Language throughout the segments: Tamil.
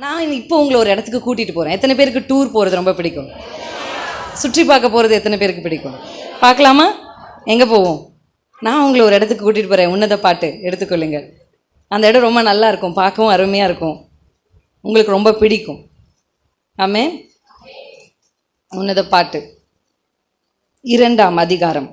நான் இப்போ உங்களை ஒரு இடத்துக்கு கூட்டிகிட்டு போகிறேன் எத்தனை பேருக்கு டூர் போகிறது ரொம்ப பிடிக்கும்? சுற்றி பார்க்க போகிறது எத்தனை பேருக்கு பிடிக்கும்? பார்க்கலாமா? எங்கே போவோம்? நான் உங்களை ஒரு இடத்துக்கு கூட்டிகிட்டு போகிறேன் உன்னத பாட்டு எடுத்துக்கொள்ளுங்க அந்த இடம் ரொம்ப நல்லா இருக்கும். பார்க்கவும் அருமையாக இருக்கும். உங்களுக்கு ரொம்ப பிடிக்கும். ஆமே உன்னத பாட்டு. இரண்டாம் அதிகாரம்.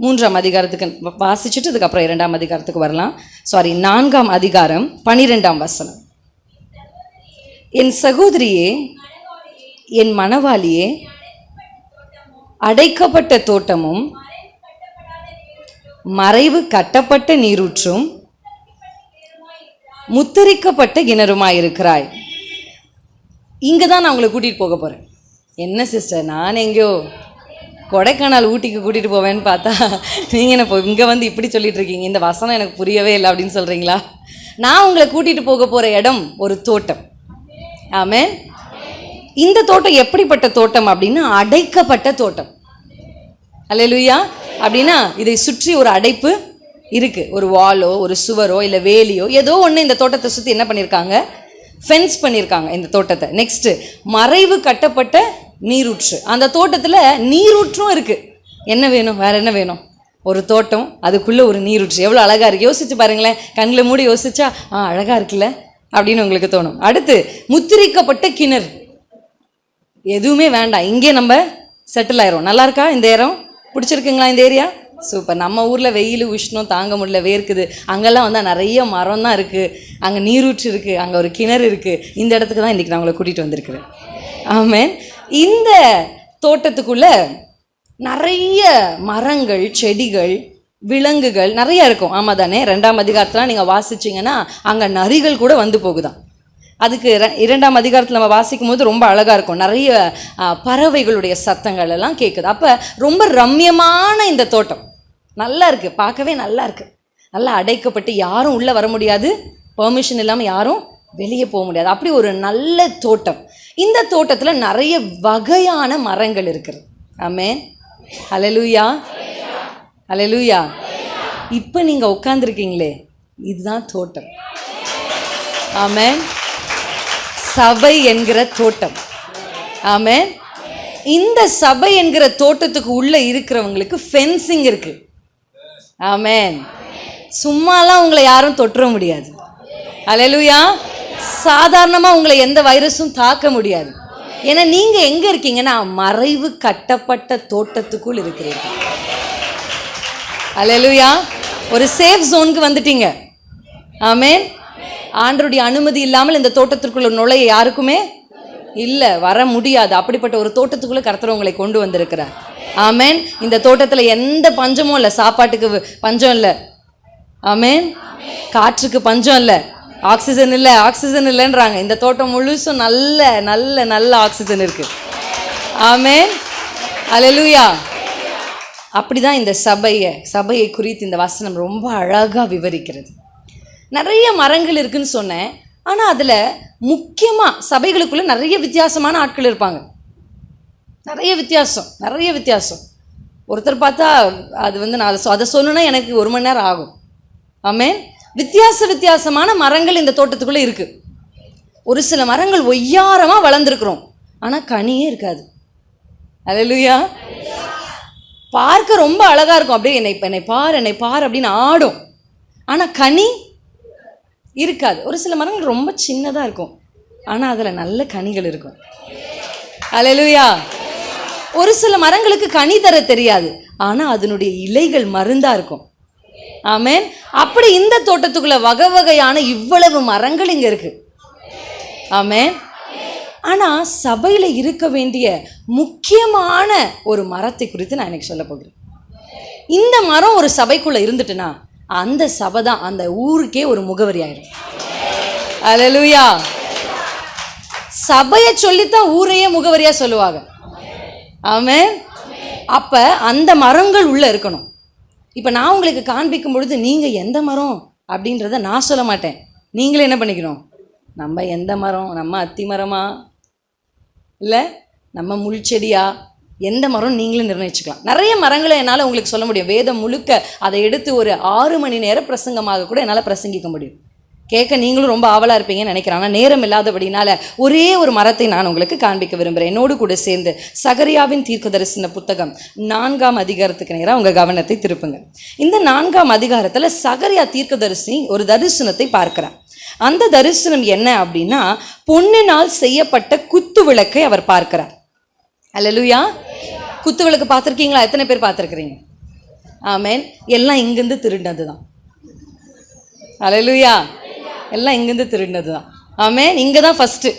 மூன்றாம் அதிகாரத்துக்கு வ- வாசிச்சுட்டு அதுக்கப்புறம் இரண்டாம் அதிகாரத்துக்கு வரலாம். சாரி நான்காம் அதிகாரம் பனிரெண்டாம் வசனம். என் சகோதரியே என் மணவாளியே அடைக்கப்பட்ட தோட்டமும் மறைவு கட்டப்பட்ட நீரூற்றும் முத்தரிக்கப்பட்ட கிணறுமாயிருக்கிறாய். இங்கே தான் நான் உங்களை கூட்டிகிட்டு போக போகிறேன் என்ன சிஸ்டர் நான் எங்கேயோ கொடைக்கானல் ஊட்டிக்கு கூட்டிகிட்டு போவேன்னு பார்த்தா நீங்கள் என்ன இங்கே வந்து இப்படி சொல்லிட்டு இருக்கீங்க. இந்த வசனம் எனக்கு புரியவே இல்லை அப்படின்னு சொல்கிறீங்களா நான் உங்களை கூட்டிகிட்டு போக போகிற இடம் ஒரு தோட்டம். ஆமே இந்த தோட்டம் எப்படிப்பட்ட தோட்டம் அப்படின்னா அடைக்கப்பட்ட தோட்டம். அல்ல லூயா அப்படின்னா இதை சுற்றி ஒரு அடைப்பு இருக்குது ஒரு வாலோ ஒரு சுவரோ இல்லை வேலியோ ஏதோ ஒன்று இந்த தோட்டத்தை சுற்றி என்ன பண்ணியிருக்காங்க ஃபென்ஸ் பண்ணியிருக்காங்க இந்த தோட்டத்தை. நெக்ஸ்ட்டு மறைவு கட்டப்பட்ட நீரூற்று. அந்த தோட்டத்தில் நீரூற்றும் இருக்குது என்ன வேணும்? வேற என்ன வேணும்? ஒரு தோட்டம் அதுக்குள்ளே ஒரு நீரூற்று. எவ்வளோ அழகாக இருக்குது யோசிச்சு பாருங்களேன். கண்ணில் மூடி யோசிச்சா ஆ அழகாக இருக்குல்ல? அப்படின்னு உங்களுக்கு தோணும். அடுத்து முத்திரிக்கப்பட்ட கிணறு. எதுவுமே வேண்டாம். இங்கே நம்ம செட்டில் ஆயிரும். நல்லா இருக்கா இந்த இடம்? பிடிச்சிருக்குங்களா இந்த ஏரியா? சூப்பர். நம்ம ஊரில் வெயில் உஷ்ணம் தாங்க முடியல வேர்க்குது. அங்கெல்லாம் வந்தால் நிறைய மரம் தான் இருக்குது அங்கே நீரூற்று இருக்குது அங்கே ஒரு கிணறு இருக்குது இந்த இடத்துக்கு தான் இன்றைக்கி நான் உங்களை கூட்டிகிட்டு வந்திருக்கிறேன். ஆமேன். இந்த தோட்டத்துக்குள்ள நிறைய மரங்கள் செடிகள் விலங்குகள் நிறைய இருக்கும். ஆமாம் தானே? ரெண்டாம் அதிகாரத்தில் நீங்கள் வாசிச்சிங்கன்னா அங்கே நரிகள் கூட வந்து போகுதாம். அதுக்கு இரண்டாம் அதிகாரத்தில் நம்ம வாசிக்கும் போது ரொம்ப அழகாக இருக்கும். நிறைய பறவைகளுடைய சத்தங்கள் எல்லாம் கேட்குது அப்போ ரொம்ப ரம்யமான இந்த தோட்டம். நல்லா இருக்குது பார்க்கவே நல்லா இருக்குது நல்லா அடைக்கப்பட்டு யாரும் உள்ளே வர முடியாது. பெர்மிஷன் இல்லாமல் யாரும் வெளியே போக முடியாது. அப்படி ஒரு நல்ல தோட்டம். இந்த தோட்டத்தில் நிறைய வகையான மரங்கள் இருக்குது. ஆமே அலலுயா அலலுயா இப்போ நீங்கள் உட்காந்துருக்கீங்களே இதுதான் தோட்டம். ஆமே சபை என்கிற தோட்டம். ஆமே இந்த சபை என்கிற தோட்டத்துக்கு உள்ளே இருக்கிறவங்களுக்கு ஃபென்சிங் இருக்குது ஆமேன் சும்மாலாம் உங்களை யாரும் தொட்டுற முடியாது. அலலுயா சாதாரணமாக உங்களை எந்த வைரஸும் தாக்க முடியாது. ஏன்னா நீங்கள் எங்கே இருக்கீங்கன்னா மறைவு கட்டப்பட்ட தோட்டத்துக்குள் இருக்கிறீர்கள். அலலுயா ஒரு சேஃப் ஜோனுக்கு வந்துட்டீங்க. ஆமேன் ஆண்டருடைய அனுமதி இல்லாமல் இந்த தோட்டத்திற்குள்ள நுழைய யாருக்குமே இல்லை வர முடியாது. அப்படிப்பட்ட ஒரு தோட்டத்துக்குள்ளே கர்த்தர் உங்களை கொண்டு வந்திருக்கிறார். ஆமேன் இந்த தோட்டத்தில் எந்த பஞ்சமும் இல்லை சாப்பாட்டுக்கு பஞ்சம் இல்லை. ஆமேன் காற்றுக்கு பஞ்சம் இல்லை. ஆக்சிஜன் இல்லை ஆக்சிஜன் இல்லைன்றாங்க. இந்த தோட்டம் முழுசும் நல்ல நல்ல நல்ல ஆக்சிஜன் இருக்குது ஆமே அலலுயா அப்படி அப்படிதான் இந்த சபையை சபையை குறித்து இந்த வசனம் ரொம்ப அழகாக விவரிக்கிறது. நிறைய மரங்கள் இருக்குன்னு சொன்னேன். ஆனால் அதில் முக்கியமாக சபைகளுக்குள்ளே நிறைய வித்தியாசமான ஆட்கள் இருப்பாங்க. நிறைய வித்தியாசம் நிறைய வித்தியாசம். ஒருத்தர் பார்த்தா அது வந்து நான் அதை சொ- அதை சொல்லணுன்னா எனக்கு ஒரு மணி நேரம் ஆகும். ஆமேன். வித்தியாச வித்தியாசமான மரங்கள் இந்த தோட்டத்துக்குள்ளே இருக்குது ஒரு சில மரங்கள் ஒய்யாரமாக வளர்ந்துருக்குறோம். ஆனால் கனியே இருக்காது. அலலுயா பார்க்க ரொம்ப அழகாக இருக்கும். அப்படியே என்னை இப்போ என்னை பார் என்னை பார் அப்படின்னு ஆடும். ஆனால் கனி இருக்காது. ஒரு சில மரங்கள் ரொம்ப சின்னதாக இருக்கும். ஆனால் அதில் நல்ல கனிகள் இருக்கும். அலலுயா ஒரு சில மரங்களுக்கு கனி தர தெரியாது. ஆனால் அதனுடைய இலைகள் மருந்தாக இருக்கும். ஆமேன். அப்படி இந்த தோட்டத்துக்குள்ள வகை வகையான இவ்வளவு மரங்கள் இங்கே இருக்கு. ஆமேன். ஆனால் சபையில் இருக்க வேண்டிய முக்கியமான ஒரு மரத்தை குறித்து நான் எனக்கு சொல்ல போகிறேன். இந்த மரம் ஒரு சபைக்குள்ளே இருந்துட்டுனா அந்த சபை தான் அந்த ஊருக்கே ஒரு முகவரி ஆயிடும் அலலுயா சபையை சொல்லித்தான் ஊரையே முகவரியாக சொல்லுவாங்க. ஆமே அப்போ அந்த மரங்கள் உள்ளே இருக்கணும். இப்போ நான் உங்களுக்கு காண்பிக்கும் பொழுது நீங்கள் எந்த மரம் அப்படின்றத நான் சொல்ல மாட்டேன். நீங்களே என்ன பண்ணிக்கணும்? நம்ம எந்த மரம்? நம்ம அத்தி மரமா? இல்லை நம்ம முள் செடியா? எந்த மரம் நீங்களும் நிர்ணயிச்சுக்கலாம். நிறைய மரங்களை என்னால் உங்களுக்கு சொல்ல முடியும். வேதம் முழுக்க அதை எடுத்து ஒரு ஆறு மணி நேர பிரசங்கமாக கூட என்னால் பிரசங்கிக்க முடியும். கேட்க நீங்களும் ரொம்ப ஆவலாக இருப்பீங்கன்னு நினைக்கிறேன். ஆனால் நேரம் இல்லாதபடினால ஒரே ஒரு மரத்தை நான் உங்களுக்கு காண்பிக்க விரும்புகிறேன் என்னோடு கூட சேர்ந்து சகரியாவின் தீர்க்கதரிசன புத்தகம் நான்காம் அதிகாரத்துக்கு நேராக உங்கள் கவனத்தை திருப்புங்க. இந்த நான்காம் அதிகாரத்தில் சகரியா தீர்க்கதரிசி ஒரு தரிசனத்தை பார்க்கிறார். அந்த தரிசனம் என்ன அப்படின்னா பொன்னினால் செய்யப்பட்ட குத்து விளக்கை அவர் பார்க்கிறார். அல்லலுயா. குத்து விளக்கு பார்த்துருக்கீங்களா? எத்தனை பேர் பார்த்துருக்குறீங்க? ஆமேன். எல்லாம் இங்கேருந்து திருடினது தான் அல்லலுயா. எல்லாம் இங்கேருந்து திருடினது தான் ஆமேன். இங்கே தான் ஃபஸ்ட்டு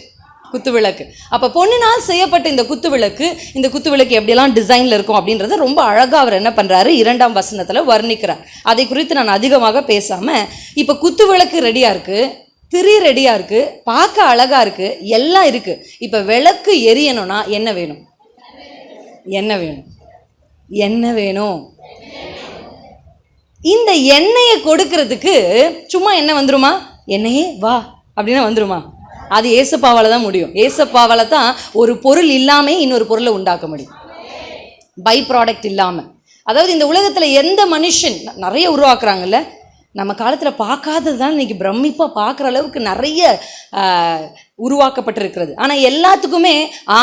குத்து விளக்கு அப்போ பொண்ணினால் செய்யப்பட்ட இந்த குத்து விளக்கு இந்த குத்து விளக்கு எப்படியெல்லாம் டிசைனில் இருக்கும் அப்படின்றத ரொம்ப அழகாக அவர் என்ன பண்ணுறாரு இரண்டாம் வசனத்தில் வர்ணிக்கிறார். அதை குறித்து நான் அதிகமாக பேசாமல் இப்போ குத்து விளக்கு ரெடியாக இருக்குது திரி ரெடியாக இருக்குது பார்க்க அழகாக இருக்குது எல்லாம் இருக்குது இப்போ விளக்கு எரியணும்னா என்ன வேணும்? என்ன வேணும்? என்ன வேணும்? இந்த எண்ணெயை கொடுக்கறதுக்கு சும்மா என்ன வந்துருமா? என்னையே வா அப்படின்னா வந்துருமா? அது ஏசப்பாவால் தான் முடியும். ஏசப்பாவால் தான் ஒரு பொருள் இல்லாமல் இன்னொரு பொருளை உண்டாக்க முடியும். பை ப்ராடக்ட் இல்லாமல் அதாவது இந்த உலகத்தில் எந்த மனுஷன் நிறைய உருவாக்குறாங்கல்ல நம்ம காலத்தில் பார்க்காதது தான் இன்றைக்கி பிரமிப்பாக பார்க்குற அளவுக்கு நிறைய உருவாக்கப்பட்டிருக்கிறது. ஆனால் எல்லாத்துக்குமே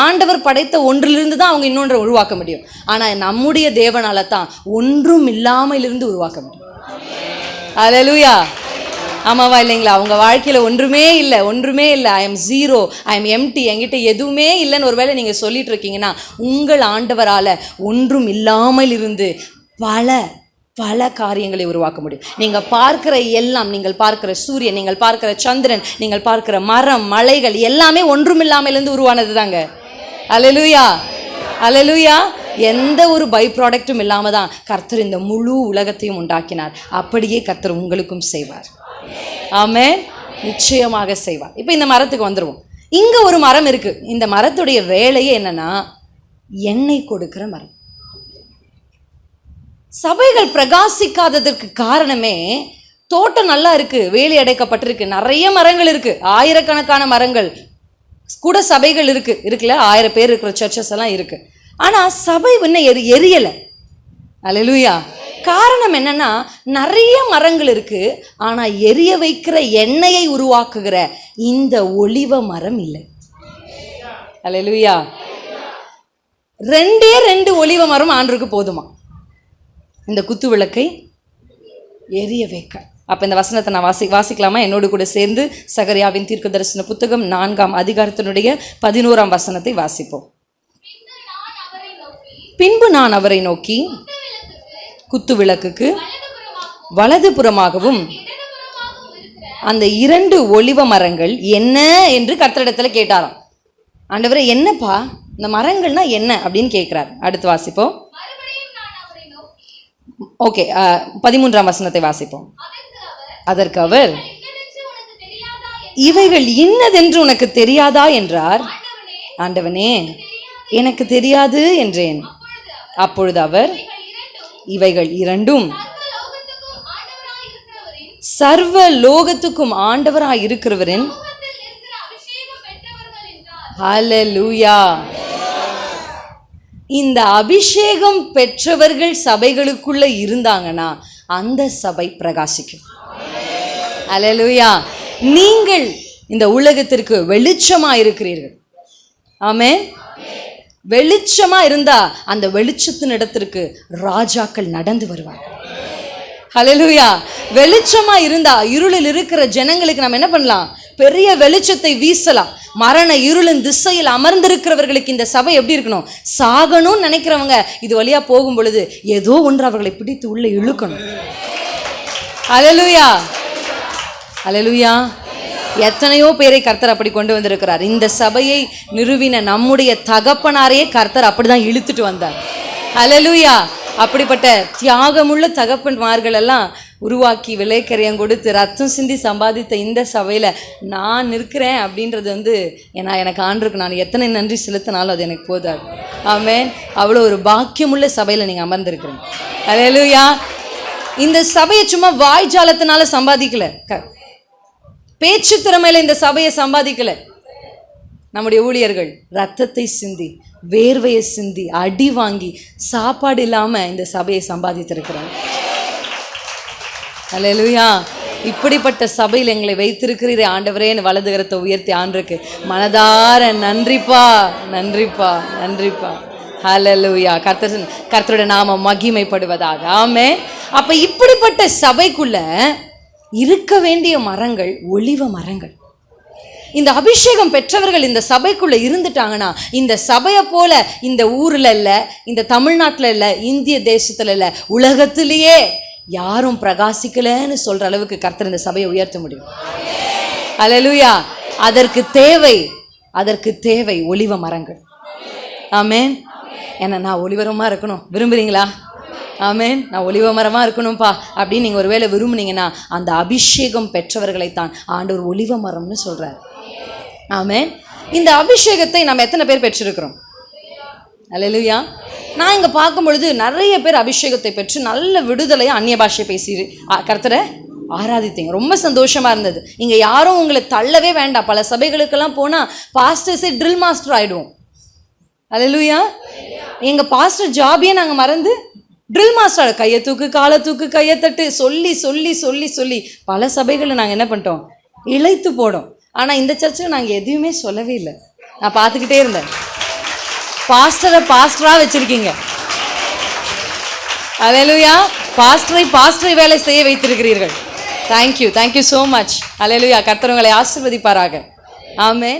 ஆண்டவர் படைத்த ஒன்றிலிருந்து தான் அவங்க இன்னொன்றை உருவாக்க முடியும். ஆனால் நம்முடைய தேவனால தான் ஒன்றும் இல்லாமலிருந்து உருவாக்க முடியும். அலலுயா ஆமாவா இல்லைங்களா? அவங்க வாழ்க்கையில் ஒன்றுமே இல்லை ஒன்றுமே இல்லை. I am zero I am empty என்கிட்ட எதுவுமே இல்லைன்னு ஒருவேளை நீங்கள் சொல்லிட்டு இருக்கீங்கன்னா உங்கள் ஆண்டவரால் ஒன்றும் இல்லாமல் இருந்து பல பல காரியங்களை உருவாக்க முடியும். நீங்கள் பார்க்கிற எல்லாம் நீங்கள் பார்க்கிற சூரியன் நீங்கள் பார்க்கிற சந்திரன் நீங்கள் பார்க்கிற மரம் மலைகள் எல்லாமே ஒன்றுமில்லாமலிருந்து உருவானது தாங்க. அலலுயா அலலுயா எந்த ஒரு பை ப்ராடக்ட்டும் இல்லாமல் தான் கர்த்தர் இந்த முழு உலகத்தையும் உண்டாக்கினார். அப்படியே கர்த்தர் உங்களுக்கும் செய்வார். ஆமே நிச்சயமாக செய்வார். இப்போ இந்த மரத்துக்கு வந்துடுவோம் இங்கே ஒரு மரம் இருக்கு. இந்த மரத்துடைய வேலையே என்னன்னா எண்ணெய் கொடுக்கிற மரம். சபைகள் பிரகாசிக்காததற்கு காரணமே தோட்டம் நல்லா இருக்குது வேலி அடைக்கப்பட்டிருக்கு நிறைய மரங்கள் இருக்கு ஆயிரக்கணக்கான மரங்கள் கூட சபைகள் இருக்குது இருக்குல்ல ஆயிரம் பேர் இருக்கிற சர்ச்சஸ் எல்லாம் இருக்கு. ஆனால் சபை இன்னும் எரி எரியலை. அல்லேலூயா காரணம் என்னன்னா நிறைய மரங்கள் இருக்கு. ஆனா எரிய வைக்கிற எண்ணெயை உருவாக்குகிற இந்த ஒளிவ மரம் இல்லை. அல்லேலூயா ரெண்டே ரெண்டு ஒளிவ மரம் ஆண்டுக்கு போதுமா? இந்த குத்து விளக்கை எரிய வைக்க. அப்போ இந்த வசனத்தை நான் வாசி வாசிக்கலாமா? என்னோடு கூட சேர்ந்து சகரியாவின் தீர்க்க தரிசன புத்தகம் நான்காம் அதிகாரத்தினுடைய பதினோராம் வசனத்தை வாசிப்போம். பின்பு நான் அவரை நோக்கி குத்து விளக்குக்கு வலதுபுறமாகவும் அந்த இரண்டு ஒளிவ மரங்கள் என்ன என்று கர்த்தரிடத்தில் கேட்டாராம். ஆண்டவரே என்னப்பா? இந்த மரங்கள்னா என்ன அப்படின்னு கேட்குறார். அடுத்து வாசிப்போம். ஓகே பதிமூன்றாம் வசனத்தை வாசிப்போம். அதற்கு அவர் இவைகள் இன்னதென்று உனக்கு தெரியாதா என்றார். ஆண்டவனே எனக்கு தெரியாது என்றேன். அப்பொழுது அவர் இவைகள் இரண்டும் சர்வ லோகத்துக்கும் ஆண்டவராய் இருக்கிறவரின் ஹalleluya. இந்த அபிஷேகம் பெற்றவர்கள் சபைகளுக்குள்ள இருந்தாங்கன்னா அந்த சபை பிரகாசிக்கும். ஹalleluya. நீங்கள் இந்த உலகத்திற்கு வெளிச்சமா இருக்கிறீர்கள் ஆமென். வெளிச்சமா இருந்தா அந்த வெளிச்சத்தின் இடத்திற்கு ராஜாக்கள் நடந்து வருவார்கள். ஹலலூயா வெளிச்சமா இருந்தா இருளில் இருக்கிற ஜனங்களுக்கு நம்ம என்ன பண்ணலாம்? பெரிய வெளிச்சத்தை வீசலாம். மரண இருளின் திசையில் அமர்ந்திருக்கிறவர்களுக்கு இந்த சபை எப்படி இருக்கணும்? சாகணும்னு நினைக்கிறவங்க இது வழியா போகும் பொழுது ஏதோ ஒன்று அவர்களை பிடித்து உள்ள இழுக்கணும். அலலுயா அலலுயா எத்தனையோ பேரை கர்த்தர் அப்படி கொண்டு வந்திருக்கிறார். இந்த சபையை நிறுவின நம்முடைய தகப்பனாரையே கர்த்தர் அப்படிதான் இழுத்துட்டு வந்தார். ஹalleluya அப்படிப்பட்ட தியாகமுள்ள தகப்பன்மார்கள் எல்லாம் உருவாக்கி விலைக்கரையம் கொடுத்து ரத்தம் சிந்தி சம்பாதித்த இந்த சபையில் நான் நிற்கிறேன் அப்படின்றது வந்து ஏன்னா எனக்கு ஆண்டுக்கு நான் எத்தனை நன்றி செலுத்தினாலும் அது எனக்கு போதாது. ஆமென் அவ்வளோ ஒரு பாக்கியமுள்ள சபையில் நீங்கள் அமர்ந்திருக்கிறேன் அலையலுயா இந்த சபையை சும்மா வாய்ஜாலத்தினால சம்பாதிக்கல. க பேச்சு திறமையில் இந்த சபையை சம்பாதிக்கல. நம்முடைய ஊழியர்கள் ரத்தத்தை சிந்தி வேர்வையை சிந்தி அடி வாங்கி சாப்பாடு இல்லாமல் இந்த சபையை சம்பாதித்திருக்கிறாங்க அல்லேலூயா இப்படிப்பட்ட சபையில் எங்களை வைத்திருக்கிறீரே ஆண்டவரேன்னு வலதுகரத்தை உயர்த்தி ஆண்டுக்கு மனதார நன்றிப்பா நன்றிப்பா நன்றிப்பா. ஹலலூயா கர்த்தர் கர்த்தரோட நாம மகிமைப்படுவதாக. ஆமே அப்போ இப்படிப்பட்ட சபைக்குள்ள இருக்க வேண்டிய மரங்கள் ஒளிவ மரங்கள். இந்த அபிஷேகம் பெற்றவர்கள் இந்த சபைக்குள்ளே இருந்துட்டாங்கன்னா இந்த சபையை போல இந்த ஊரில் இல்லை இந்த தமிழ்நாட்டில் இல்லை இந்திய தேசத்தில் இல்லை உலகத்திலேயே யாரும் பிரகாசிக்கலன்னு சொல்கிற அளவுக்கு கர்த்தர் இந்த சபையை உயர்த்த முடியும். அலலுயா அதற்கு தேவை அதற்கு தேவை ஒளிவ மரங்கள். ஆமேன் ஏன்னா நான் ஒளிவரமாக இருக்கணும். விரும்புகிறீங்களா ஆமேன். நான் ஒளிவ மரமாக இருக்கணும்ப்பா அப்படின்னு நீங்கள் ஒருவேளை விரும்புனீங்கன்னா அந்த அபிஷேகம் பெற்றவர்களைத்தான் ஆண்டவர் ஒளிவ மரம்னு சொல்கிறார் ஆமேன். இந்த அபிஷேகத்தை நம்ம எத்தனை பேர் பெற்றிருக்கிறோம்? அல்லையா நான் இங்கே பார்க்கும் பொழுது நிறைய பேர் அபிஷேகத்தை பெற்று நல்ல விடுதலையாக அந்நிய பாஷை பேசி ஆ, ஆராதித்தீங்க. ரொம்ப சந்தோஷமாக இருந்தது. இங்கே யாரும் உங்களை தள்ளவே வேண்டாம். பல சபைகளுக்கெல்லாம் போனால் பாஸ்டர்ஸே ட்ரில் மாஸ்டர் ஆகிடுவோம் அல்லையா எங்கள் பாஸ்டர் ஜாபியே நாங்கள் மறந்து ட்ரில் மாஸ்டர் கையை தூக்கு காலை தூக்கு கையை தட்டு. சொல்லி சொல்லி சொல்லி சொல்லி. பல சபைகளில் நாங்கள் என்ன பண்ணிட்டோம்? இழைத்து போடும் ஆனால் இந்த சர்ச்சில் நாங்கள் எதையுமே சொல்லவே இல்லை. நான் பார்த்துக்கிட்டே இருந்தேன். பாஸ்டரை பாஸ்டராக வச்சுருக்கீங்க. அலையலுயா பாஸ்டரை பாஸ்டரை வேலை செய்ய வைத்திருக்கிறீர்கள். தேங்க்யூ தேங்க்யூ ஸோ மச் அலையலுயா கர்த்தர் உங்களை ஆசிர்வதிப்பாராக. ஆமென்